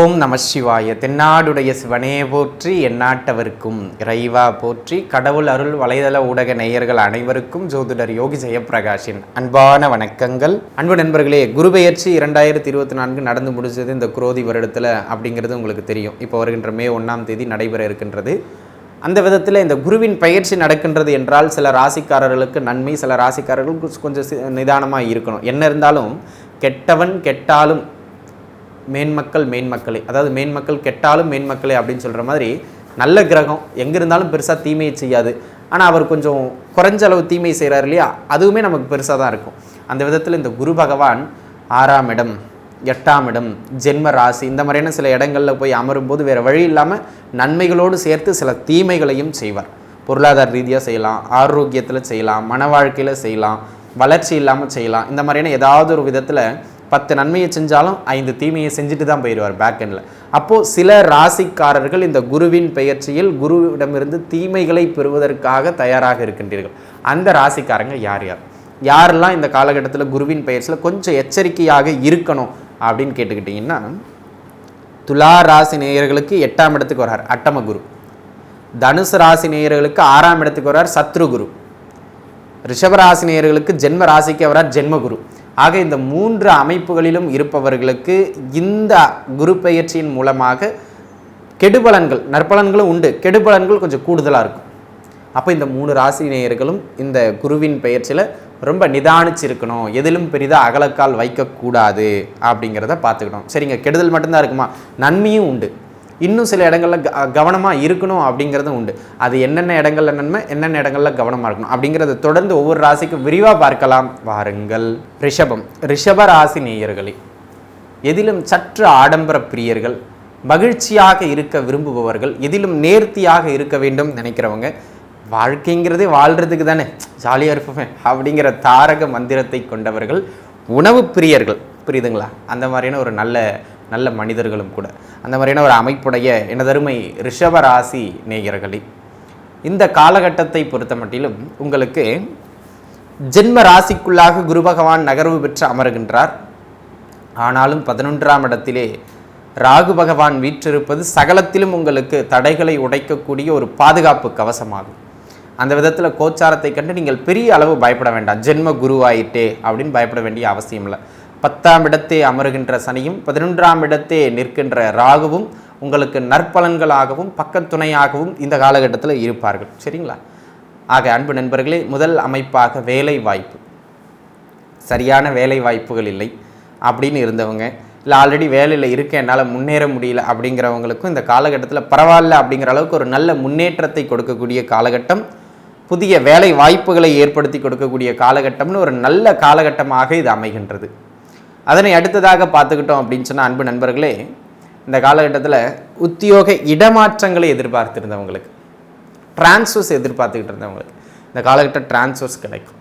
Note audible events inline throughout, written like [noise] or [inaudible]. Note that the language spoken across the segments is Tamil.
ஓம் நம சிவாய. தென்னாடுடைய சிவனே போற்றி எந்நாட்டவருக்கும் இறைவா போற்றி. கடவுள் அருள் வலைதள ஊடக நேயர்கள் அனைவருக்கும் ஜோதிடர் யோகி ஜெயப்பிரகாஷின் அன்பான வணக்கங்கள். அன்பு நண்பர்களே குரு பெயர்ச்சி இரண்டாயிரத்தி இருபத்தி நான்கு நடந்து முடிஞ்சது இந்த குரோதி வருடத்தில் அப்படிங்கிறது உங்களுக்கு தெரியும். இப்போ வருகின்ற மே ஒன்றாம் தேதி நடைபெற இருக்கின்றது. அந்த விதத்தில் இந்த குருவின் பயிற்சி நடக்கின்றது என்றால் சில ராசிக்காரர்களுக்கு நன்மை சில ராசிக்காரர்களுக்கு கொஞ்சம் நிதானமாக இருக்கணும். என்ன இருந்தாலும் கெட்டவன் கெட்டாலும் மேன்மக்கள் மேன்மக்களே அதாவது மேன்மக்கள் கெட்டாலும் மேன்மக்களே அப்படின்னு சொல்கிற மாதிரி நல்ல கிரகம். எங்கே இருந்தாலும் பெருசாக தீமையை செய்யாது. ஆனால் அவர் கொஞ்சம் குறைஞ்ச அளவு தீமை செய்கிறார் இல்லையா? அதுவுமே நமக்கு பெருசாக தான் இருக்கும். அந்த விதத்தில் இந்த குரு பகவான் ஆறாம் இடம் எட்டாம் இடம் ஜென்ம ராசி இந்த மாதிரியான சில இடங்களில் போய் அமரும்போது வேறு வழி இல்லாமல் நன்மைகளோடு சேர்த்து சில தீமைகளையும் செய்வார். பொருளாதார ரீதியாக செய்யலாம் ஆரோக்கியத்தில் செய்யலாம் மன வாழ்க்கையில் செய்யலாம் வளர்ச்சி இல்லாமல் செய்யலாம். இந்த மாதிரியான ஏதாவது ஒரு விதத்தில் பத்து நன்மையை செஞ்சாலும் ஐந்து தீமையை செஞ்சுட்டு தான் போயிடுவார் பேக் எண்டில் அப்போது சில ராசிக்காரர்கள் இந்த குருவின் பெயர்ச்சியில் குருவிடமிருந்து தீமைகளை பெறுவதற்காக தயாராக இருக்கின்றீர்கள். அந்த ராசிக்காரங்க யார் யார்? யாரெல்லாம் இந்த காலகட்டத்தில் குருவின் பெயர்ச்சியில் கொஞ்சம் எச்சரிக்கையாக இருக்கணும் அப்படின்னு கேட்டுக்கிட்டிங்கன்னா துலா ராசி நேயர்களுக்கு எட்டாம் இடத்துக்கு வரார் அட்டம குரு. தனுசு ராசி நேயர்களுக்கு ஆறாம் இடத்துக்கு வரார் சத்ரு குரு. ரிஷபராசி நேயர்களுக்கு ஜென்ம ராசிக்கு வரார் ஜென்மகுரு ஆக இந்த மூன்று அமைப்புகளிலும் இருப்பவர்களுக்கு இந்த குரு பெயர்ச்சியின் மூலமாக கெடுபலன்கள் நற்பலன்களும் உண்டு. கெடுபலன்கள் கொஞ்சம் கூடுதலாக இருக்கும். அப்போ இந்த மூணு ராசி நேயர்களும் இந்த குருவின் பெயர்ச்சியில் ரொம்ப நிதானிச்சிருக்கணும். எதிலும் பெரிதாக அகலக்கால் வைக்கக்கூடாது அப்படிங்கிறத பார்த்துக்கணும். சரிங்க கெடுதல் மட்டும்தான் இருக்குமா? நன்மையும் உண்டு. இன்னும் சில இடங்களில் கவனமாக இருக்கணும் அப்படிங்கிறதும் உண்டு. அது என்னென்ன இடங்களில் நன்மை என்னென்ன இடங்களில் கவனமாக இருக்கணும் அப்படிங்கிறத தொடர்ந்து ஒவ்வொரு ராசிக்கும் விரிவாக பார்க்கலாம். வாருங்கள். ரிஷபம். ரிஷப ராசி நேயர்களே எதிலும் சற்று ஆடம்பர பிரியர்கள் மகிழ்ச்சியாக இருக்க விரும்புபவர்கள் எதிலும் நேர்த்தியாக இருக்க வேண்டும் நினைக்கிறவங்க வாழ்க்கைங்கிறதே வாழ்கிறதுக்கு தானே. ஜாலியாக இருப்பேன் அப்படிங்கிற தாரக மந்திரத்தை கொண்டவர்கள் உணவு பிரியர்கள். புரியுதுங்களா? அந்த மாதிரியான ஒரு நல்ல நல்ல மனிதர்களும் கூட. அந்த மாதிரியான ஒரு அமைப்புடைய எனதருமை ரிஷபராசி நேயர்களே இந்த காலகட்டத்தை பொறுத்த மட்டிலும் உங்களுக்கு ஜென்ம ராசிக்குள்ளாக குரு பகவான் நகர்வு பெற்று அமருகின்றார். ஆனாலும் பதினொன்றாம் இடத்திலே ராகு பகவான் வீற்றிருப்பது சகலத்திலும் உங்களுக்கு தடைகளை உடைக்கக்கூடிய ஒரு பாதுகாப்பு கவசமாகும். அந்த விதத்தில் கோச்சாரத்தை கண்டு நீங்கள் பெரிய அளவு பயப்பட வேண்டாம். ஜென்ம குருவாயிட்டே அப்படின்னு பயப்பட வேண்டிய அவசியம் இல்லை பத்தாம் இடத்தே அமருகின்ற சனியும் பதினொன்றாம் இடத்தே நிற்கின்ற ராகுவும் உங்களுக்கு நற்பலன்களாகவும் பக்கத்துணையாகவும் இந்த காலகட்டத்தில் இருப்பார்கள். சரிங்களா? ஆக அன்பு நண்பர்களே முதல் அமைப்பாக வேலை வாய்ப்பு சரியான வேலை வாய்ப்புகள் இல்லை அப்படின்னு இருந்தவங்க இல்லை ஆல்ரெடி வேலையில் இருக்க என்னால் முன்னேற முடியல அப்படிங்கிறவங்களுக்கும் இந்த காலகட்டத்தில் பரவாயில்ல அப்படிங்கிற அளவுக்கு ஒரு நல்ல முன்னேற்றத்தை கொடுக்கக்கூடிய காலகட்டம் புதிய வேலை வாய்ப்புகளை ஏற்படுத்தி கொடுக்கக்கூடிய காலகட்டம்னு ஒரு நல்ல காலகட்டமாக இது அமைகின்றது. அதனை அடுத்ததாக பார்த்துக்கிட்டோம் அப்படின்னு சொன்னால் அன்பு நண்பர்களே இந்த காலகட்டத்தில் உத்தியோக இடமாற்றங்களை எதிர்பார்த்துருந்தவங்களுக்கு டிரான்ஸ்ஃபர்ஸ் எதிர்பார்த்துக்கிட்டு இருந்தவங்களுக்கு இந்த காலகட்டம் டிரான்ஸ்ஃபர்ஸ் கிடைக்கும்.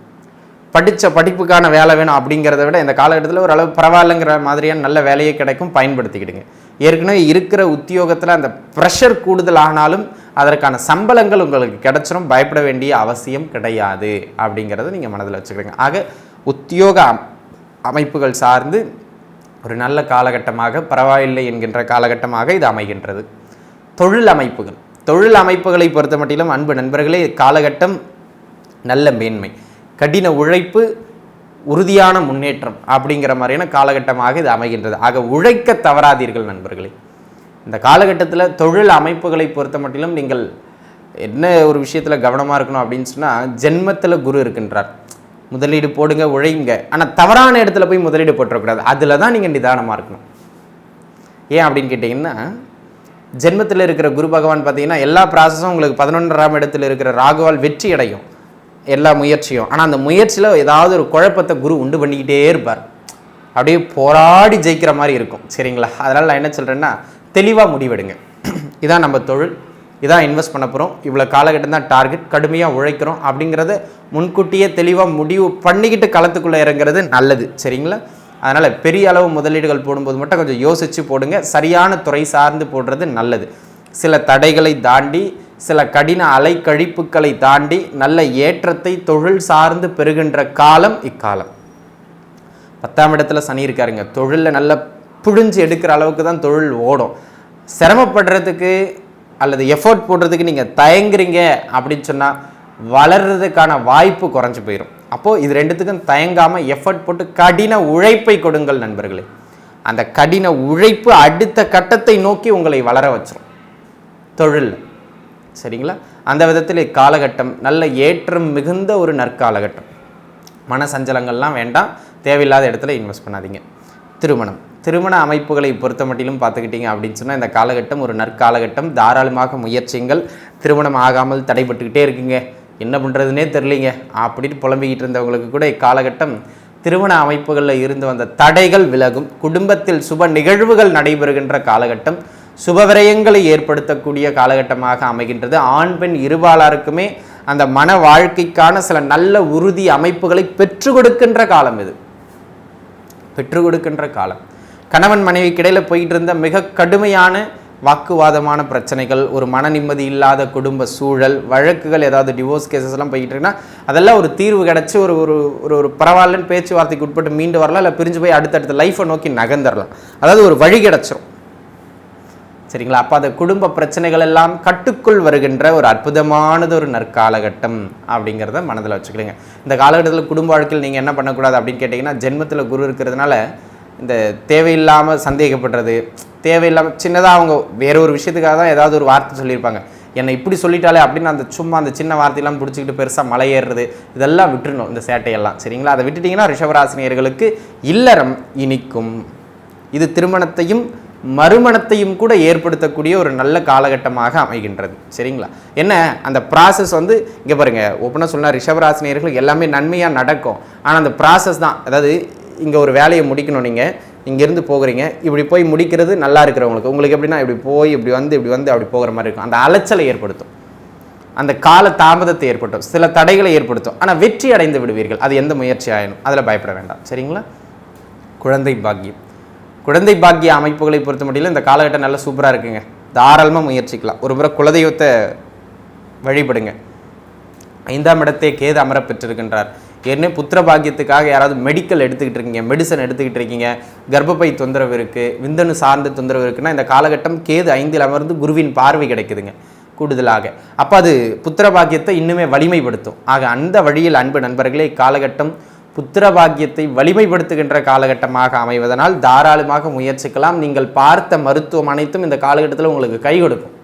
படித்த படிப்புக்கான வேலை வேணும் அப்படிங்கிறத விட இந்த காலகட்டத்தில் ஓரளவு பரவாயில்லைங்கிற மாதிரியான நல்ல வேலையே கிடைக்கும் பயன்படுத்திக்கிடுங்க. ஏற்கனவே இருக்கிற உத்தியோகத்தில் அந்த ப்ரெஷர் கூடுதல் ஆனாலும் அதற்கான சம்பளங்கள் உங்களுக்கு கிடச்சிரும் பயப்பட வேண்டிய அவசியம் கிடையாது அப்படிங்கிறத நீங்கள் மனதில் வச்சுக்கிடுங்க. ஆக உத்தியோக அமைப்புகள் சார்ந்து ஒரு நல்ல காலகட்டமாக பரவாயில்லை என்கின்ற காலகட்டமாக இது அமைகின்றது. தொழில் அமைப்புகள். தொழில் அமைப்புகளை பொறுத்த மட்டிலும் அன்பு நண்பர்களே காலகட்டம் நல்ல மேன்மை. கடின உழைப்பு உறுதியான முன்னேற்றம் அப்படிங்கிற மாதிரியான காலகட்டமாக இது அமைகின்றது. ஆக உழைக்க தவறாதீர்கள் நண்பர்களே. இந்த காலகட்டத்தில் தொழில் அமைப்புகளை பொறுத்த மட்டிலும் நீங்கள் என்ன ஒரு விஷயத்தில் கவனமாக இருக்கணும் அப்படின்னு சொன்னால் ஜென்மத்தில் குரு இருக்கின்றார். முதலீடு போடுங்க உழையுங்க. ஆனால் தவறான இடத்துல போய் முதலீடு போட்டுறக்கூடாது. அதில் தான் நீங்கள் நிதானமாக இருக்கணும். ஏன் அப்படின்னு கேட்டிங்கன்னா ஜென்மத்தில் இருக்கிற குரு பகவான் பார்த்தீங்கன்னா எல்லா ப்ராசஸும் உங்களுக்கு பதினொன்றாம் இடத்துல இருக்கிற ராகுவால் வெற்றி அடையும். எல்லா முயற்சியும். ஆனால் அந்த முயற்சியில் ஏதாவது ஒரு குழப்பத்தை குரு உண்டு பண்ணிக்கிட்டே இருப்பார். அப்படியே போராடி ஜெயிக்கிற மாதிரி இருக்கும். சரிங்களா? அதனால் நான் என்ன சொல்கிறேன்னா தெளிவாக முடிவெடுங்க. இதான் நம்ம தொழில். இதான் இன்வெஸ்ட் பண்ண போகிறோம் இவ்வளோ காலகட்டம் தான் டார்கெட் கடுமையாக உழைக்கிறோம். அப்படிங்கிறத முன்கூட்டியே தெளிவாக முடிவு பண்ணிக்கிட்டு களத்துக்குள்ளே இறங்குறது நல்லது. சரிங்களா? அதனால் பெரிய அளவு முதலீடுகள் போடும்போது மட்டும் கொஞ்சம் யோசித்து போடுங்க. சரியான துறை சார்ந்து போடுறது நல்லது. சில தடைகளை தாண்டி சில கடின அலைக்கழிப்புகளை தாண்டி நல்ல ஏற்றத்தை தொழில் சார்ந்து பெறுகின்ற காலம் இக்காலம். பத்தாம் இடத்துல சனி இருக்காருங்க. தொழிலில் நல்ல புழிஞ்சு எடுக்கிற அளவுக்கு தான் தொழில் ஓடும். சிரமப்படுறதுக்கு அல்லது எஃபோர்ட் போடுறதுக்கு நீங்கள் தயங்குறீங்க அப்படின்னு சொன்னால் வளர்றதுக்கான வாய்ப்பு குறைஞ்சி போயிடும் அப்போது இது ரெண்டுத்துக்கும் தயங்காமல் எஃபர்ட் போட்டு கடின உழைப்பை கொடுங்கள் நண்பர்களே. அந்த கடின உழைப்பு அடுத்த கட்டத்தை நோக்கி உங்களை வளர வச்சிடும் தொழில் சரிங்களா? அந்த விதத்தில் இக்காலகட்டம் நல்ல ஏற்றம் மிகுந்த ஒரு நற்காலகட்டம். மன சஞ்சலங்கள்லாம் வேண்டாம். தேவையில்லாத இடத்துல இன்வெஸ்ட் பண்ணாதீங்க. திருமணம் திருமண அமைப்புகளை பொறுத்த மட்டிலும் பார்த்துக்கிட்டீங்க அப்படின்னு சொன்னால் இந்த காலகட்டம் ஒரு நற்காலகட்டம். தாராளமாக முயற்சிங்கள் திருமணம் ஆகாமல் தடைபட்டுக்கிட்டே இருக்குங்க. என்ன பண்ணுறதுனே தெரிலிங்க அப்படின்னு புலம்பிக்கிட்டு இருந்தவங்களுக்கு கூட இக்காலகட்டம் திருமண அமைப்புகளில் இருந்து வந்த தடைகள் விலகும். குடும்பத்தில் சுப நிகழ்வுகள் நடைபெறுகின்ற காலகட்டம். சுப விரயங்களை ஏற்படுத்தக்கூடிய காலகட்டமாக அமைகின்றது. ஆண் பெண் இருபாலாருக்குமே அந்த மன வாழ்க்கைக்கான சில நல்ல உறுதி அமைப்புகளை பெற்றுக் கொடுக்கின்ற காலம் இது. பெற்றுக் கொடுக்கின்ற காலம். கணவன் மனைவிக்கு இடையில் போயிட்டு இருந்த மிக கடுமையான வாக்குவாதமான பிரச்சனைகள் ஒரு மன நிம்மதி இல்லாத குடும்ப சூழல் வழக்குகள் ஏதாவது டிவோர்ஸ் கேசஸ்லாம் போய்கிட்டு இருக்குன்னா அதெல்லாம் ஒரு தீர்வு கிடச்சி ஒரு ஒரு ஒரு ஒரு பரவாயில்லன்னு பேச்சுவார்த்தைக்கு உட்பட்டு மீண்டு வரலாம் இல்லை பிரிஞ்சு போய் அடுத்தடுத்த லைஃப்பை நோக்கி நகர்ந்துடலாம் அதாவது ஒரு வழி கிடச்சிரும். சரிங்களா? அப்போ அந்த குடும்ப பிரச்சனைகள் எல்லாம் கட்டுக்குள் வருகின்ற ஒரு அற்புதமானது ஒரு நற்காலகட்டம் அப்படிங்கிறத மனதில் வச்சுக்கிடுங்க. இந்த காலகட்டத்தில் குடும்ப வாழ்க்கையில் நீங்கள் என்ன பண்ணக்கூடாது அப்படின்னு கேட்டிங்கன்னா ஜென்மத்தில் குரு இருக்கிறதுனால இந்த தேவையில்லாமல் சந்தேகப்படுறது தேவையில்லாமல் சின்னதாக அவங்க வேற ஒரு விஷயத்துக்காக தான் ஏதாவது ஒரு வார்த்தை சொல்லியிருப்பாங்க. என்னை இப்படி சொல்லிட்டாலே அப்படின்னு அந்த சும்மா அந்த சின்ன வார்த்தையெல்லாம் பிடிச்சிக்கிட்டு பெருசாக மலை ஏறுறது இதெல்லாம் விட்டுருணும் இந்த சேட்டையெல்லாம். சரிங்களா? அதை விட்டுட்டிங்கன்னா ரிஷபராசினியர்களுக்கு இல்லறம் இனிக்கும். இது திருமணத்தையும் மறுமணத்தையும் கூட ஏற்படுத்தக்கூடிய ஒரு நல்ல காலகட்டமாக அமைகின்றது. சரிங்களா? என்ன? அந்த ப்ராசஸ் வந்து இங்கே பாருங்கள் ஓப்பனாக சொன்னால் ரிஷபராசினியர்களுக்கு எல்லாமே நன்மையாக நடக்கும். ஆனால் அந்த ப்ராசஸ் தான். அதாவது இங்கே ஒரு வேலையை முடிக்கணும் நீங்கள் இங்கேருந்து போகிறீங்க. இப்படி போய் முடிக்கிறது நல்லா இருக்கிறவங்களுக்கு. உங்களுக்கு எப்படின்னா இப்படி போய் இப்படி வந்து இப்படி வந்து அப்படி போகிற மாதிரி இருக்கும். அந்த அலைச்சலை ஏற்படுத்தும். அந்த கால தாமதத்தை ஏற்படுத்தும். சில தடைகளை ஏற்படுத்தும். ஆனால் வெற்றி அடைந்து விடுவீர்கள். அது எந்த முயற்சி ஆயினும். அதில் பயப்பட வேண்டாம். சரிங்களா? குழந்தை பாக்கியம். குழந்தை பாக்கிய அமைப்புகளை பொறுத்த மட்டும் இந்த காலகட்டம் நல்லா சூப்பராக இருக்குங்க. தாராளமாக முயற்சிக்கலாம். ஒரு முறை குலதெய்வத்தை வழிபடுங்க. ஐந்தாம் இடத்தை கேது அமர பெற்றிருக்கின்றார். ஏற்கனவே புத்திர பாக்கியத்துக்காக யாராவது மெடிக்கல் எடுத்துக்கிட்டு இருக்கீங்க மெடிசன் எடுத்துக்கிட்டு இருக்கீங்க கர்ப்பப்பை தொந்தரவு இருக்குது விந்தணு சார்ந்த தொந்தரவு இருக்குன்னா இந்த காலகட்டம் கேது ஐந்தில் அமர்ந்து குருவின் பார்வை கிடைக்குதுங்க கூடுதலாக. அப்போ அது புத்திர பாக்கியத்தை இன்னுமே வலிமைப்படுத்தும். ஆக அந்த வழியில் அன்பு நண்பர்களே இக்காலகட்டம் புத்திர பாக்கியத்தை வலிமைப்படுத்துகின்ற காலகட்டமாக அமைவதனால் தாராளமாக முயற்சிக்கலாம். நீங்கள் பார்த்த மருத்துவம் அனைத்தும் இந்த காலகட்டத்தில் உங்களுக்கு கை கொடுக்கும்.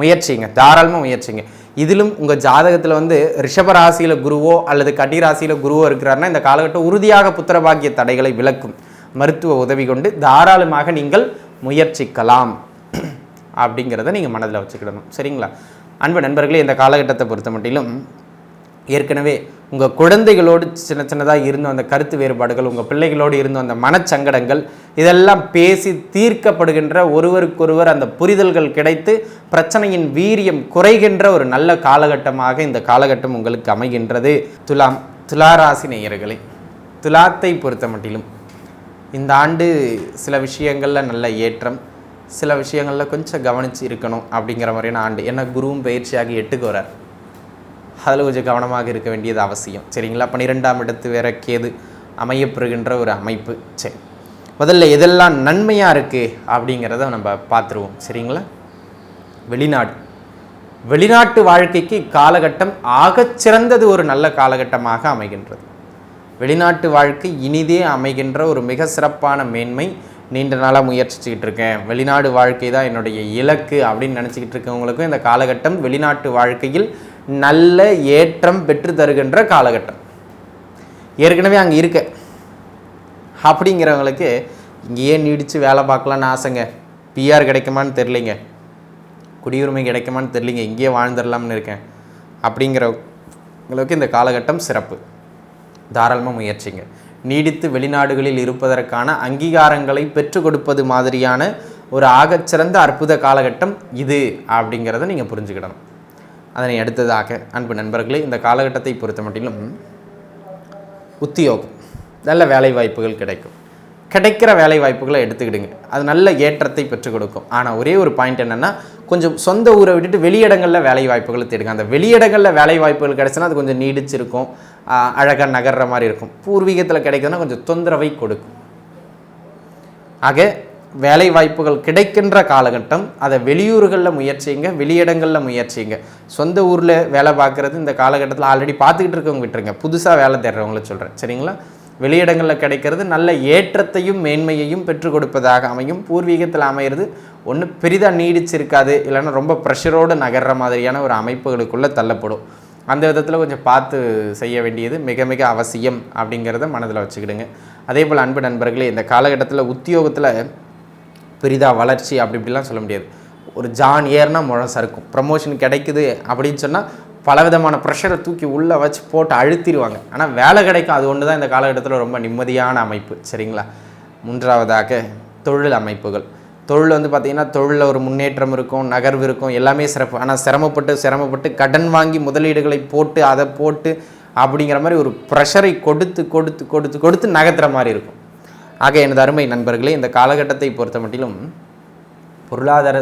முயற்சிங்க தாராளமாக முயற்சிங்க. இதிலும் உங்கள் ஜாதகத்தில் வந்து ரிஷபராசியில் குருவோ அல்லது கட்டிராசியில் குருவோ இருக்கிறாருன்னா இந்த காலகட்டம் உறுதியாக புத்திரபாக்கிய தடைகளை விளக்கும். மருத்துவ உதவி கொண்டு தாராளமாக நீங்கள் முயற்சிக்கலாம் [clears throat] அப்படிங்கிறத நீங்கள் மனதில் வச்சுக்கிடணும். சரிங்களா? அன்பு நண்பர்களே இந்த காலகட்டத்தை பொறுத்த மட்டிலும் ஏற்கனவே உங்கள் குழந்தைகளோடு சின்ன சின்னதாக இருந்த அந்த கருத்து வேறுபாடுகள் உங்கள் பிள்ளைகளோடு இருந்த அந்த மனச்சங்கடங்கள் இதெல்லாம் பேசி தீர்க்கப்படுகின்ற ஒருவருக்கொருவர் அந்த புரிதல்கள் கிடைத்து பிரச்சனையின் வீரியம் குறைகின்ற ஒரு நல்ல காலகட்டமாக இந்த காலகட்டம் உங்களுக்கு அமைகின்றது. துலாம் துளாராசி நேயர்களே துலாத்தை பொறுத்த மட்டிலும் இந்த ஆண்டு சில விஷயங்களில் நல்ல ஏற்றம் சில விஷயங்களில் கொஞ்சம் கவனித்து இருக்கணும் அப்படிங்கிற மாதிரியான ஆண்டு. ஏன்னா குருவும் பயிற்சியாகி எட்டுக்கு வரார் அதில் கொஞ்சம் கவனமாக இருக்க வேண்டியது அவசியம். சரிங்களா? பன்னிரெண்டாம் இடத்து வேற கேது அமையப்பெறுகின்ற ஒரு அமைப்பு. சரி. முதல்ல எதெல்லாம் நன்மையாக இருக்குது அப்படிங்கிறத நம்ம பார்த்துருவோம். சரிங்களா? வெளிநாடு. வெளிநாட்டு வாழ்க்கைக்கு காலகட்டம் ஆகச்சிறந்தது ஒரு நல்ல காலகட்டமாக அமைகின்றது. வெளிநாட்டு வாழ்க்கை இனிதே அமைகின்ற ஒரு மிக சிறப்பான மேன்மை. நீண்ட நாளாக முயற்சிச்சுக்கிட்டு இருக்கேன். வெளிநாடு வாழ்க்கை தான் என்னுடைய இலக்கு அப்படின்னு நினச்சிக்கிட்டு இருக்கவங்களுக்கும் இந்த காலகட்டம் வெளிநாட்டு வாழ்க்கையில் நல்ல ஏற்றம் பெற்று தருகின்ற காலகட்டம். ஏற்கனவே அங்கே இருக்க. அப்படிங்கிறவங்களுக்கு இங்கேயே நீடித்து வேலை பார்க்கலான்னு ஆசைங்க? பிஆர் கிடைக்குமான்னு தெரிலிங்க குடியுரிமை கிடைக்குமான்னு தெரிலிங்க இங்கேயே வாழ்ந்துடலாம்னு இருக்கேன். அப்படிங்கிறவங்களுக்கு இந்த காலகட்டம் சிறப்பு. தாராளமாக முயற்சிங்க. நீடித்து வெளிநாடுகளில் இருப்பதற்கான அங்கீகாரங்களை பெற்றுக் கொடுப்பது மாதிரியான ஒரு ஆகச்சிறந்த அற்புத காலகட்டம் இது அப்படிங்கிறத நீங்கள் புரிஞ்சுக்கிடணும். அதனை அடுத்ததாக அன்பு நண்பர்களே இந்த காலகட்டத்தை பொறுத்த மட்டிலும் உத்தியோகம் நல்ல வேலை வாய்ப்புகள் கிடைக்கும். கிடைக்கிற வேலை வாய்ப்புகளை எடுத்துக்கிடுங்க. அது நல்ல ஏற்றத்தை பெற்றுக் கொடுக்கும். ஆனால் ஒரே ஒரு பாயிண்ட் என்னென்னா கொஞ்சம் சொந்த ஊரை விட்டுட்டு வெளியிடங்களில் வேலை வாய்ப்புகளை தேடுங்க. அந்த வெளியிடங்களில் வேலை வாய்ப்புகள் கிடைச்சுன்னா அது கொஞ்சம் நீடிச்சிருக்கும். அழகாக நகர்ற மாதிரி இருக்கும். பூர்வீகத்தில் கிடைக்குதுன்னா கொஞ்சம் தொந்தரவை கொடுக்கும். ஆக வேலை வாய்ப்புகள் கிடைக்கின்ற காலகட்டம் அதை வெளியூர்களில் முயற்சிங்க வெளியிடங்களில் முயற்சிங்க. சொந்த ஊரில் வேலை பார்க்குறது இந்த காலகட்டத்தில் ஆல்ரெடி பார்த்துக்கிட்டு இருக்கவங்க விட்டுருங்க. புதுசாக வேலை தேடுறவங்கள சொல்கிறேன் சரிங்களா? வெளியிடங்களில் கிடைக்கிறது நல்ல ஏற்றத்தையும் மேன்மையையும் பெற்றுக் கொடுப்பதாக அமையும். பூர்வீகத்தில் அமையிறது ஒன்று பெரிதாக நீடிச்சிருக்காது. இல்லைன்னா ரொம்ப ப்ரெஷரோடு நகர்ற மாதிரியான ஒரு அமைப்புகளுக்குள்ளே தள்ளப்படும். அந்த விதத்தில் கொஞ்சம் பார்த்து செய்ய வேண்டியது மிக மிக அவசியம் அப்படிங்கிறத மனதில் வச்சுக்கிடுங்க. அதே போல் அன்பு நண்பர்களே இந்த காலகட்டத்தில் உத்தியோகத்தில் பெரிதாக வளர்ச்சி அப்படி இப்படிலாம் சொல்ல முடியாது. ஒரு ஜான் ஏர்னா முழம் சறுக்கும். ப்ரமோஷன் கிடைக்குது அப்படின்னு சொன்னால் பலவிதமான ப்ரெஷரை தூக்கி உள்ளே வச்சு போட்டு அழுத்திடுவாங்க. ஆனால் வேலை கிடைக்கும். அது ஒன்று தான் இந்த காலகட்டத்தில் ரொம்ப நிம்மதியான அமைப்பு. சரிங்களா? மூன்றாவதாக தொழில் அமைப்புகள். தொழில் வந்து பார்த்திங்கன்னா தொழிலில் ஒரு முன்னேற்றம் இருக்கும் நகர்வு இருக்கும் எல்லாமே சிறப்பு. ஆனால் சிரமப்பட்டு சிரமப்பட்டு கடன் வாங்கி முதலீடுகளை போட்டு அதை போட்டு அப்படிங்கிற மாதிரி ஒரு ப்ரெஷரை கொடுத்து கொடுத்து கொடுத்து கொடுத்து நகர்த்துற மாதிரி இருக்கும். ஆக எனது அருமை நண்பர்களே இந்த காலகட்டத்தை பொறுத்த மட்டிலும் பொருளாதார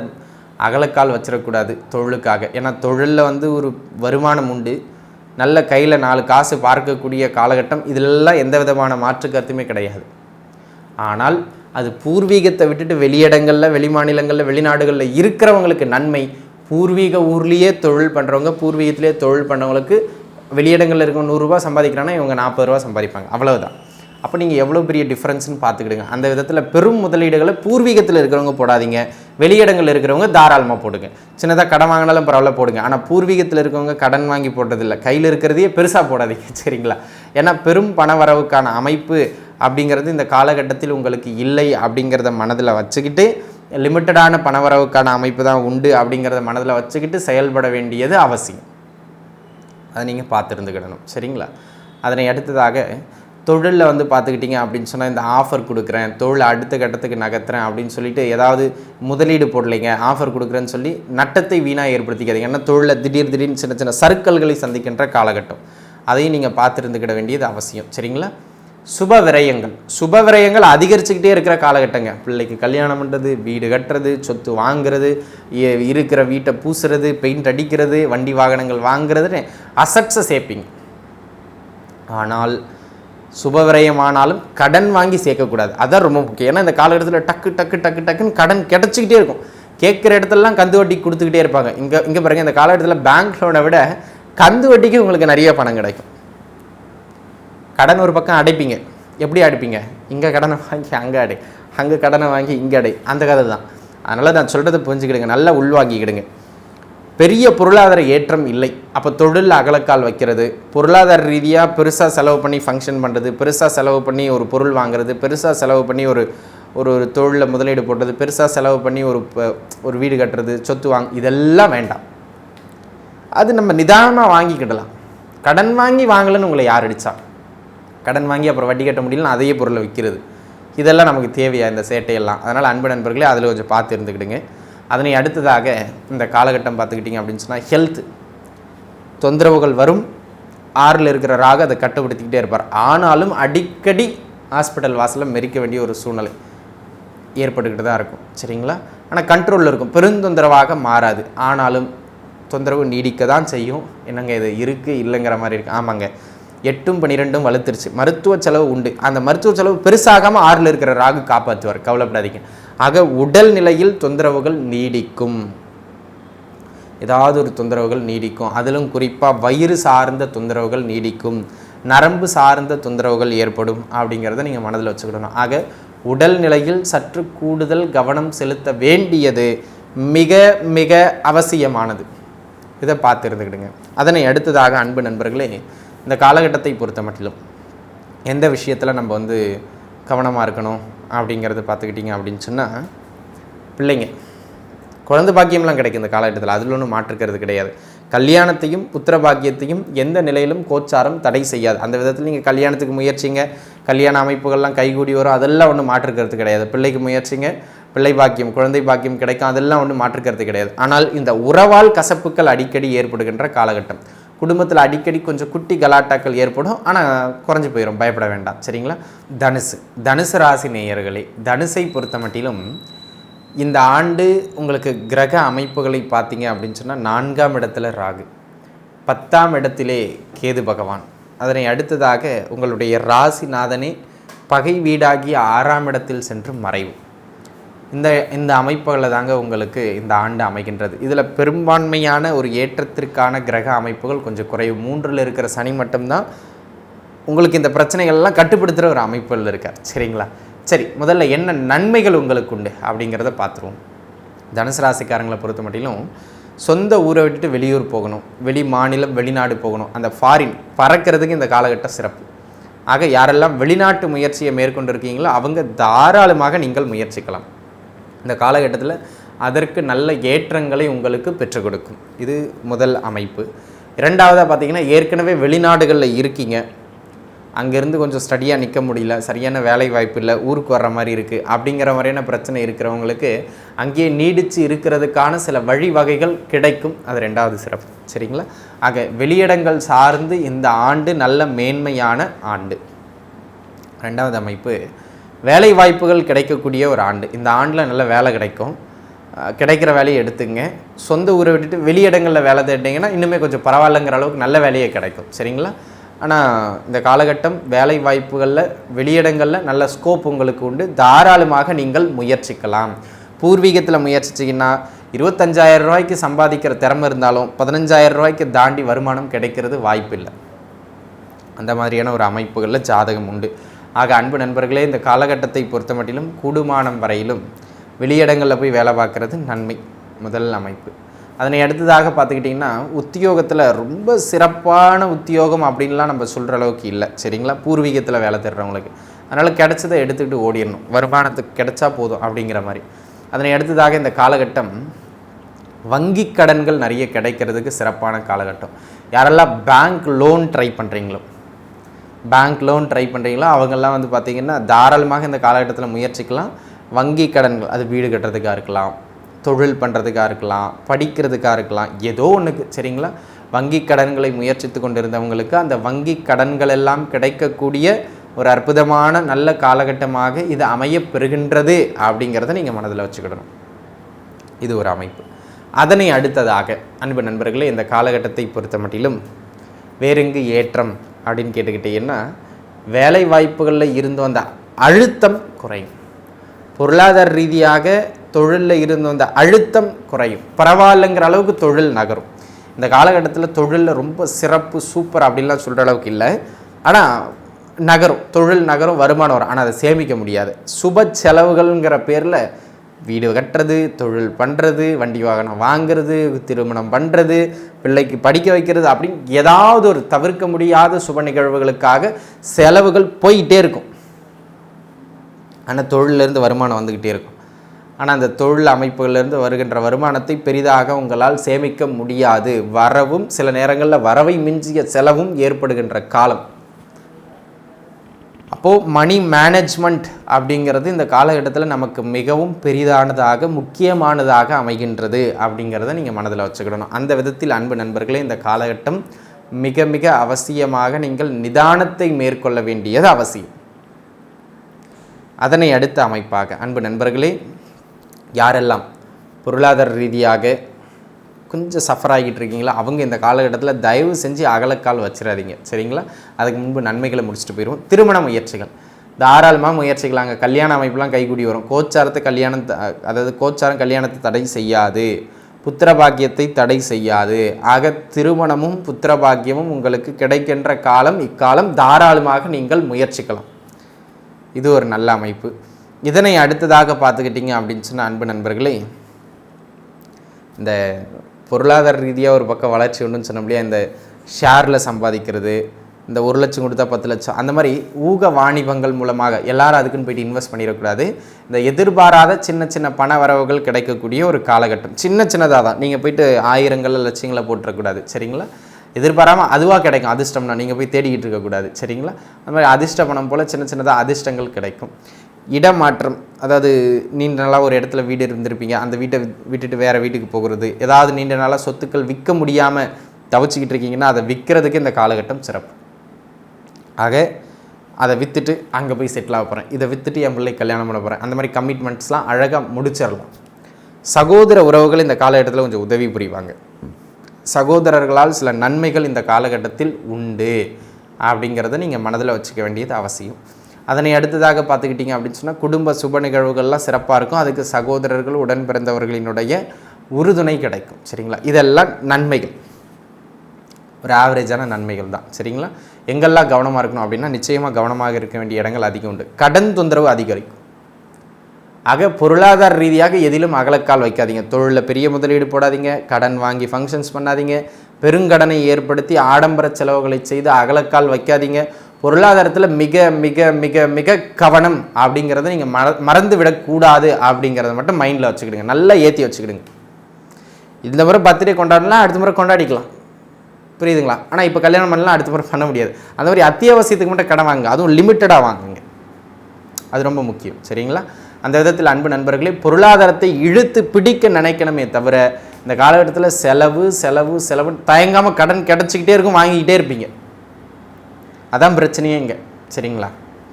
அகலக்கால் வச்சிடக்கூடாது தொழிலுக்காக. ஏன்னா தொழிலில் வந்து ஒரு வருமானம் உண்டு. நல்ல கையில் நாலு காசு பார்க்கக்கூடிய காலகட்டம் இதிலெல்லாம் எந்த விதமான மாற்று கருத்துமே கிடையாது. ஆனால் அது பூர்வீகத்தை விட்டுட்டு வெளியிடங்களில் வெளிமாநிலங்களில் வெளிநாடுகளில் இருக்கிறவங்களுக்கு நன்மை பூர்வீக ஊர்லேயே தொழில் பண்ணுறவங்க பூர்வீகத்திலே தொழில் பண்ணுறவங்களுக்கு வெளியிடங்களில் இருக்க நூறுரூவா சம்பாதிக்கிறாங்கன்னா இவங்க நாற்பது ரூபா சம்பாதிப்பாங்க. அவ்வளவுதான். அப்போ நீங்கள் எவ்வளோ பெரிய டிஃப்ரென்ஸ்னு பார்த்துக்கிடுங்க. அந்த விதத்தில் பெரும் முதலீடுகளை பூர்வீகத்தில் இருக்கிறவங்க போடாதீங்க. வெளியிடங்களில் இருக்கிறவங்க தாராளமாக போடுங்க. சின்னதாக கடன் வாங்கினாலும் பரவாயில்ல போடுங்க. ஆனால் பூர்வீகத்தில் இருக்கிறவங்க கடன் வாங்கி போடுறதில்ல. கையில் இருக்கிறதையே பெருசாக போடாதீங்க சரிங்களா? ஏன்னா பெரும் பண வரவுக்கான அமைப்பு அப்படிங்கிறது இந்த காலகட்டத்தில் உங்களுக்கு இல்லை அப்படிங்கிறத மனதில் வச்சுக்கிட்டு லிமிட்டடான பணவரவுக்கான அமைப்பு தான் உண்டு அப்படிங்கிறத மனதில் வச்சுக்கிட்டு செயல்பட வேண்டியது அவசியம். அதை நீங்கள் பார்த்துருந்துக்கிடணும் சரிங்களா? அதனை அடுத்ததாக தொழிலில் வந்து பார்த்துக்கிட்டிங்க அப்படின்னு சொன்னால் இந்த ஆஃபர் கொடுக்குறேன் தொழில் அடுத்த கட்டத்துக்கு நகர்த்துறேன் அப்படின்னு சொல்லிட்டு ஏதாவது முதலீடு போடலைங்க. ஆஃபர் கொடுக்குறேன்னு சொல்லி நட்டத்தை வீணாக ஏற்படுத்திக்காதீங்க. ஏன்னா தொழிலில் திடீர் திடீர்னு சின்ன சின்ன சர்க்கல்களை சந்திக்கின்ற காலகட்டம். அதையும் நீங்கள் பார்த்துருந்துக்கிட வேண்டியது அவசியம். சரிங்களா? சுப விரயங்கள். சுப விரயங்கள் அதிகரிச்சுக்கிட்டே இருக்கிற காலகட்டங்க. பிள்ளைக்கு கல்யாணம் பண்ணுறது வீடு கட்டுறது சொத்து வாங்குறது இருக்கிற வீட்டை பூசுறது பெயிண்ட் அடிக்கிறது வண்டி வாகனங்கள் வாங்குறதுன்னு அசட்ஸை சேப்பிங். ஆனால் சுபவிரயமானாலும் கடன் வாங்கி சேர்க்கக்கூடாது. அதான் ரொம்ப முக்கியம். ஏன்னா இந்த காலகட்டத்தில் டக்கு டக்கு டக்கு டக்குன்னு கடன் கிடச்சிக்கிட்டே இருக்கும். கேட்குற இடத்துலலாம் கந்து வட்டி கொடுத்துக்கிட்டே இருப்பாங்க. இங்கே இங்கே பாருங்கள் இந்த காலகட்டத்தில் பேங்க் லோனை விட கந்து வட்டிக்கு உங்களுக்கு நிறைய பணம் கிடைக்கும். கடன் ஒரு பக்கம் அடைப்பீங்க. எப்படி அடைப்பீங்க? இங்கே கடனை வாங்கி அங்கே அடை. அங்கே கடனை வாங்கி இங்கே அடை. அந்த கதை தான். அதனால் நான் சொல்கிறத புரிஞ்சுக்கிடுங்க. நல்லா உள்வாங்கிக்கிடுங்க. பெரிய பொருளாதார ஏற்றம் இல்லை. அப்போ தொழில் அகலக்கால் வைக்கிறது. பொருளாதார ரீதியாக பெருசாக செலவு பண்ணி ஃபங்க்ஷன் பண்ணுறது பெருசாக செலவு பண்ணி ஒரு பொருள் வாங்குறது பெருசாக செலவு பண்ணி ஒரு ஒரு ஒரு தொழிலில் முதலீடு போடுறது பெருசாக செலவு பண்ணி ஒரு ஒரு வீடு கட்டுறது சொத்து வாங்க இதெல்லாம் வேண்டாம். அது நம்ம நிதானமாக வாங்கிக்கிடலாம். கடன் வாங்கி வாங்கலைன்னு உங்களை யார் அடித்தா கடன் வாங்கி அப்புறம் வட்டி கட்ட முடியலன்னு அதையே பொருளை விற்கிறது இதெல்லாம் நமக்கு தேவையா இந்த சேட்டையெல்லாம்? அதனால் அன்பு நண்பர்களே அதில் கொஞ்சம் பார்த்து இருந்துக்கிடுங்க. அதனை அடுத்ததாக இந்த காலகட்டம் பார்த்துக்கிட்டிங்க அப்படின்னு சொன்னால் ஹெல்த் தொந்தரவுகள் வரும். ஆறில் இருக்கிற ராக அதை கட்டுப்படுத்திக்கிட்டே இருப்பார். ஆனாலும் அடிக்கடி ஹாஸ்பிட்டல் வாசலில் மெரிக்க வேண்டிய ஒரு சூழ்நிலை ஏற்பட்டுக்கிட்டு தான் இருக்கும். சரிங்களா? ஆனால் கண்ட்ரோலில் இருக்கும். பெருந்தொந்தரவாக மாறாது. ஆனாலும் தொந்தரவு நீடிக்க தான் செய்யும். என்னங்க இது? இருக்குது இல்லைங்கிற மாதிரி இருக்குது ஆமாங்க. எட்டும் பன்னிரெண்டும் வலுத்துருச்சு. மருத்துவ செலவு உண்டு. அந்த மருத்துவ செலவு பெருசாகாமல் ஆறில் இருக்கிற ராகு காப்பாற்றுவார் கவலைப்படாதீங்க. ஆக உடல் நிலையில் தொந்தரவுகள் நீடிக்கும். ஏதாவது ஒரு தொந்தரவுகள் நீடிக்கும். அதிலும் குறிப்பாக வயிறு சார்ந்த தொந்தரவுகள் நீடிக்கும். நரம்பு சார்ந்த தொந்தரவுகள் ஏற்படும் அப்படிங்கிறத நீங்கள் மனதில் வச்சுக்கிடணும் ஆக உடல் நிலையில் சற்று கூடுதல் கவனம் செலுத்த வேண்டியது மிக மிக அவசியமானது. இதை பார்த்து இருந்துக்கிடுங்க அதனை அடுத்ததாக அன்பு நண்பர்களே இந்த காலகட்டத்தை பொறுத்த மட்டிலும் எந்த விஷயத்தில் நம்ம வந்து கவனமாக இருக்கணும் அப்படிங்கிறத பார்த்துக்கிட்டிங்க அப்படின்னு சொன்னால் பிள்ளைங்க குழந்தை பாக்கியம்லாம் கிடைக்கும் இந்த காலகட்டத்தில். அதில் ஒன்றும் மாற்றுக்கிறது கிடையாது. கல்யாணத்தையும் புத்திர பாக்கியத்தையும் எந்த நிலையிலும் கோச்சாரம் தடை செய்யாது. அந்த விதத்தில் நீங்கள் கல்யாணத்துக்கு முயற்சிங்க கல்யாண அமைப்புகள்லாம் கைகூடி வரும் அதெல்லாம் ஒன்றும் மாற்றுக்கிறது கிடையாது. பிள்ளைக்கு முயற்சிங்க பிள்ளை பாக்கியம் குழந்தை பாக்கியம் கிடைக்கும் அதெல்லாம் ஒன்றும் மாற்றுக்கிறது கிடையாது. ஆனால் இந்த உறவால் கசப்புக்கள் அடிக்கடி ஏற்படுகின்ற காலகட்டம். குடும்பத்தில் அடிக்கடி கொஞ்சம் குட்டி கலாட்டாக்கள் ஏற்படும். ஆனால் குறைஞ்சி போயிடும் பயப்பட வேண்டாம். சரிங்களா? தனுசு. தனுசு ராசி நேயர்களே தனுசை பொறுத்த மட்டிலும் இந்த ஆண்டு உங்களுக்கு கிரக அமைப்புகளை பார்த்தீங்க அப்படின்னு சொன்னால் நான்காம் இடத்துல ராகு. பத்தாம் இடத்திலே கேது பகவான். அதனை அடுத்ததாக உங்களுடைய ராசிநாதனே பகை வீடாகி ஆறாம் இடத்தில் சென்று மறைவு. இந்த இந்த அமைப்புகளில் தாங்க உங்களுக்கு இந்த ஆண்டு அமைகின்றது. இதில் பெரும்பான்மையான ஒரு ஏற்றத்திற்கான கிரக அமைப்புகள் கொஞ்சம் குறைவு. மூன்றில் இருக்கிற சனி மட்டும்தான் உங்களுக்கு இந்த பிரச்சனைகள்லாம் கட்டுப்படுத்துகிற ஒரு அமைப்புகள் இருக்கார். சரிங்களா? சரி முதல்ல என்ன நன்மைகள் உங்களுக்கு உண்டு அப்படிங்கிறத பார்த்துருவோம். தனுசு ராசிக்காரங்களை பொறுத்த மட்டிலும் சொந்த ஊரை விட்டுட்டு வெளியூர் போகணும். வெளி மாநிலம் வெளிநாடு போகணும். அந்த ஃபாரின் பறக்கிறதுக்கு இந்த காலகட்டம் சிறப்பு. ஆக யாரெல்லாம் வெளிநாட்டு முயற்சியை மேற்கொண்டிருக்கீங்களோ அவங்க தாராளமாக நீங்கள் முயற்சிக்கலாம். இந்த காலகட்டத்தில் அதற்கு நல்ல ஏற்றங்களை உங்களுக்கு பெற்றுக் கொடுக்கும். இது முதல் அமைப்பு. இரண்டாவதாக பார்த்தீங்கன்னா ஏற்கனவே வெளிநாடுகளில் இருக்கீங்க. அங்கேருந்து கொஞ்சம் ஸ்டடியாக நிற்க முடியல சரியான வேலை வாய்ப்பு இல்லை ஊருக்கு வர்ற மாதிரி இருக்குது அப்படிங்கிற மாதிரியான பிரச்சனை இருக்கிறவங்களுக்கு அங்கேயே நீடித்து இருக்கிறதுக்கான சில வழிவகைகள் கிடைக்கும். அது ரெண்டாவது சிறப்பு. சரிங்களா? ஆக வெளியிடங்கள் சார்ந்து இந்த ஆண்டு நல்ல மேன்மையான ஆண்டு. ரெண்டாவது அமைப்பு வேலை வாய்ப்புகள் கிடைக்கக்கூடிய ஒரு ஆண்டு. இந்த ஆண்டில் நல்ல வேலை கிடைக்கும். கிடைக்கிற வேலையை எடுத்துங்க. சொந்த ஊரை விட்டுட்டு வெளியிடங்களில் வேலை தேட்டிங்கன்னா இன்னுமே கொஞ்சம் பரவாயில்லைங்கிற அளவுக்கு நல்ல வேலையே கிடைக்கும். சரிங்களா? ஆனால் இந்த காலகட்டம் வேலை வாய்ப்புகளில் வெளியிடங்களில் நல்ல ஸ்கோப் உங்களுக்கு உண்டு. தாராளமாக நீங்கள் முயற்சிக்கலாம். பூர்வீகத்தில் முயற்சிச்சிங்கன்னா இருபத்தஞ்சாயிரம் ரூபாய்க்கு சம்பாதிக்கிற திறமை இருந்தாலும் பதினஞ்சாயிரம் ரூபாய்க்கு தாண்டி வருமானம் கிடைக்கிறது வாய்ப்பில்லை. அந்த மாதிரியான ஒரு அமைப்புகளில் ஜாதகம் உண்டு. ஆக அன்பு நண்பர்களே இந்த காலகட்டத்தை பொறுத்த மட்டிலும் கூடுமானம் வரையிலும் வெளியிடங்களில் போய் வேலை பார்க்குறது நன்மை முதல் அமைப்பு. அதனை அடுத்ததாக பார்த்துக்கிட்டிங்கன்னா உத்தியோகத்தில் ரொம்ப சிறப்பான உத்தியோகம் அப்படின்லாம் நம்ம சொல்கிற அளவுக்கு இல்லை சரிங்களா? பூர்வீகத்தில் வேலை தேடுறவங்களுக்கு. அதனால் கிடைச்சதை எடுத்துக்கிட்டு ஓடிடணும். வருமானத்துக்கு கிடைச்சா போதும் அப்படிங்கிற மாதிரி. அதனை அடுத்ததாக இந்த காலகட்டம் வங்கி கடன்கள் நிறைய கிடைக்கிறதுக்கு சிறப்பான காலகட்டம். யாரெல்லாம் பேங்க் லோன் ட்ரை பண்ணுறீங்களோ பேங்க் லோன் ட்ரை பண்ணுறீங்களோ அவங்கெல்லாம் வந்து பார்த்திங்கன்னா தாராளமாக இந்த காலகட்டத்தில் முயற்சிக்கலாம். வங்கி கடன்கள் அது வீடு கட்டுறதுக்காக இருக்கலாம் தொழில் பண்ணுறதுக்காக இருக்கலாம் படிக்கிறதுக்காக இருக்கலாம் ஏதோ ஒன்றுக்கு சரிங்களா? வங்கி கடன்களை முயற்சித்து கொண்டிருந்தவங்களுக்கு அந்த வங்கி கடன்கள் எல்லாம் கிடைக்கக்கூடிய ஒரு அற்புதமான நல்ல காலகட்டமாக இது அமைய பெறுகின்றது அப்படிங்கிறத நீங்கள் மனதில் வச்சுக்கிடணும். இது ஒரு அமைப்பு. அதனை அடுத்ததாக அன்பு நண்பர்களே இந்த காலகட்டத்தை பொறுத்த மட்டிலும் வேறெங்கு ஏற்றம் அப்படின்னு கேட்டுக்கிட்டீங்கன்னா வேலை வாய்ப்புகளில் இருந்து வந்த அழுத்தம் குறையும். பொருளாதார ரீதியாக தொழிலில் இருந்து வந்த அழுத்தம் குறையும். பரவாயில்லைங்கிற அளவுக்கு தொழில் நகரும். இந்த காலகட்டத்தில் தொழிலில் ரொம்ப சிறப்பு சூப்பர் அப்படின்லாம் சொல்கிற அளவுக்கு இல்லை. ஆனால் நகரும். தொழில் நகரும் வருமானம் வரும். ஆனால் அதை சேமிக்க முடியாது. சுப செலவுகள்ங்கிற பேரில் வீடு கட்டுறது தொழில் பண்ணுறது வண்டி வாகனம் வாங்குறது திருமணம் பண்ணுறது பிள்ளைக்கு படிக்க வைக்கிறது அப்படின்னு ஏதாவது ஒரு தவிர்க்க முடியாத சுப நிகழ்வுகளுக்காக செலவுகள் போயிட்டே இருக்கும். ஆனால் தொழிலிருந்து வருமானம் வந்துக்கிட்டே இருக்கும். ஆனால் அந்த தொழில் அமைப்புகளிலிருந்து வருகின்ற வருமானத்தை பெரிதாக உங்களால் சேமிக்க முடியாது. வரவும் சில நேரங்களில் வரவை மிஞ்சிய செலவும் ஏற்படுகின்ற காலம். அப்போது மணி மேனேஜ்மெண்ட் அப்படிங்கிறது இந்த காலகட்டத்தில் நமக்கு மிகவும் பெரிதானதாக முக்கியமானதாக அமைகின்றது அப்படிங்கிறத நீங்கள் மனதில் வச்சுக்கிடணும் அந்த விதத்தில் அன்பு நண்பர்களே இந்த காலகட்டம் மிக மிக அவசியமாக நீங்கள் நிதானத்தை மேற்கொள்ள வேண்டியது அவசியம். அதனை அடுத்த அமைப்பாக அன்பு நண்பர்களே யாரெல்லாம் பொருளாதார ரீதியாக கொஞ்சம் சஃபர் ஆகிட்டு இருக்கீங்களா? அவங்க இந்த காலகட்டத்தில் தயவு செஞ்சு அகலக்கால் வச்சிடாதீங்க சரிங்களா? அதுக்கு முன்பு நன்மைகளை முடிச்சுட்டு போயிடுவோம் திருமண முயற்சிகள். தாராளமாக முயற்சிக்கலாங்க கல்யாண அமைப்புலாம் கைகூடி வரும். கோச்சாரத்தை கல்யாணம் அதாவது கோச்சாரம் கல்யாணத்தை தடை செய்யாது. புத்திர பாக்கியத்தை தடை செய்யாது. ஆக திருமணமும் புத்திர பாக்கியமும் உங்களுக்கு கிடைக்கின்ற காலம் இக்காலம் தாராளமாக நீங்கள் முயற்சிக்கலாம். இது ஒரு நல்ல அமைப்பு. இதனை அடுத்ததாக பார்த்துக்கிட்டிங்க அப்படின்னு சொன்ன அன்பு நண்பர்களே இந்த பொருளாதார ரீதியாக ஒரு பக்கம் வளர்ச்சி ஒன்றுன்னு சொன்ன முடியாது இந்த ஷேரில் சம்பாதிக்கிறது இந்த ஒரு லட்சம் கொடுத்தா பத்து லட்சம் அந்த மாதிரி ஊக வாணிபங்கள் மூலமாக எல்லாரும் அதுக்குன்னு போயிட்டு இன்வெஸ்ட் பண்ணிடக்கூடாது. இந்த எதிர்பாராத சின்ன சின்ன பண வரவுகள் கிடைக்கக்கூடிய ஒரு காலகட்டம். சின்ன சின்னதாக தான். நீங்கள் போயிட்டு ஆயிரங்கள் லட்சங்களை போட்டுறக்கூடாது. சரிங்களா? எதிர்பாராமல் அதுவாக கிடைக்கும். அதிர்ஷ்டம்னா நீங்கள் போய் தேடிக்கிட்டு இருக்கக்கூடாது சரிங்களா? அந்த மாதிரி அதிர்ஷ்ட பணம் போல் சின்ன சின்னதாக அதிர்ஷ்டங்கள் கிடைக்கும். இடமாற்றம் அதாவது நீண்ட நாளாக ஒரு இடத்துல வீடு இருந்திருப்பீங்க. அந்த வீட்டை விட்டுட்டு வேறு வீட்டுக்கு போகிறது. ஏதாவது நீண்ட நாளாக சொத்துக்கள் விற்க முடியாமல் தவிச்சிக்கிட்டு இருக்கீங்கன்னா அதை விற்கிறதுக்கு இந்த காலகட்டம் சிறப்பு. ஆக அதை விற்றுட்டு அங்கே போய் செட்டில் ஆக போகிறேன் இதை விற்றுட்டு என் பிள்ளை கல்யாணம் பண்ண போகிறேன் அந்த மாதிரி கமிட்மெண்ட்ஸ்லாம் அழகாக முடிச்சிடலாம். சகோதர உறவுகள் இந்த காலகட்டத்தில் கொஞ்சம் உதவி புரிவாங்க. சகோதரர்களால் சில நன்மைகள் இந்த காலகட்டத்தில் உண்டு அப்படிங்கிறத நீங்கள் மனதில் வச்சுக்க வேண்டியது அவசியம். அதனை அடுத்ததாக பார்த்துக்கிட்டிங்க அப்படின்னு சொன்னால் குடும்ப சுப நிகழ்வுகள்லாம் சிறப்பாக இருக்கும். அதுக்கு சகோதரர்கள் உடன் பிறந்தவர்களினுடைய உறுதுணை கிடைக்கும். சரிங்களா? இதெல்லாம் நன்மைகள். ஒரு ஆவரேஜான நன்மைகள் தான். சரிங்களா? எங்கெல்லாம் கவனமாக இருக்கணும் அப்படின்னா நிச்சயமாக கவனமாக இருக்க வேண்டிய இடங்கள் அதிகம் உண்டு. கடன் தொந்தரவு அதிகரிக்கும். ஆக பொருளாதார ரீதியாக எதிலும் அகலக்கால் வைக்காதீங்க. தொழிலில் பெரிய முதலீடு போடாதீங்க. கடன் வாங்கி ஃபங்க்ஷன்ஸ் பண்ணாதீங்க. பெருங்கடனை ஏற்படுத்தி ஆடம்பர செலவுகளை செய்து அகலக்கால் வைக்காதீங்க. பொருளாதாரத்தில் மிக மிக மிக மிக கவனம் அப்படிங்கிறத நீங்கள் மற மறந்து விடக்கூடாது அப்படிங்கிறத மட்டும் மைண்டில் வச்சுக்கிடுங்க. நல்லா ஏற்றி வச்சுக்கிடுங்க. இந்த முறை பர்த்டே கொண்டாடலாம் அடுத்த முறை கொண்டாடிக்கலாம். புரியுதுங்களா? ஆனால் இப்போ கல்யாணம் பண்ணலாம் அடுத்த முறை பண்ண முடியாது. அந்த மாதிரி அத்தியாவசியத்துக்கு மட்டும் கடன் வாங்குங்க. அதுவும் லிமிட்டடாக வாங்குங்க. அது ரொம்ப முக்கியம். சரிங்களா? அந்த விதத்தில் அன்பு நண்பர்களே பொருளாதாரத்தை இழுத்து பிடிக்க நினைக்கணுமே தவிர இந்த காலகட்டத்தில் செலவு செலவு செலவு தயங்காமல் கடன் கிடச்சிக்கிட்டே இருக்கும் வாங்கிக்கிட்டே இருப்பீங்க. அதான் பிரச்சனையே இங்கே. சரிங்களா?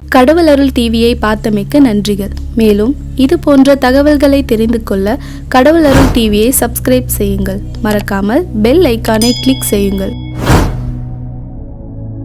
கடவுள் அருள் டிவியை பார்த்தமைக்க நன்றிகள். மேலும் இது போன்ற தகவல்களை தெரிந்து கொள்ள கடவுள் அருள் டிவியை சப்ஸ்கிரைப் செய்யுங்கள். மறக்காமல் பெல் ஐக்கானை கிளிக் செய்யுங்கள்.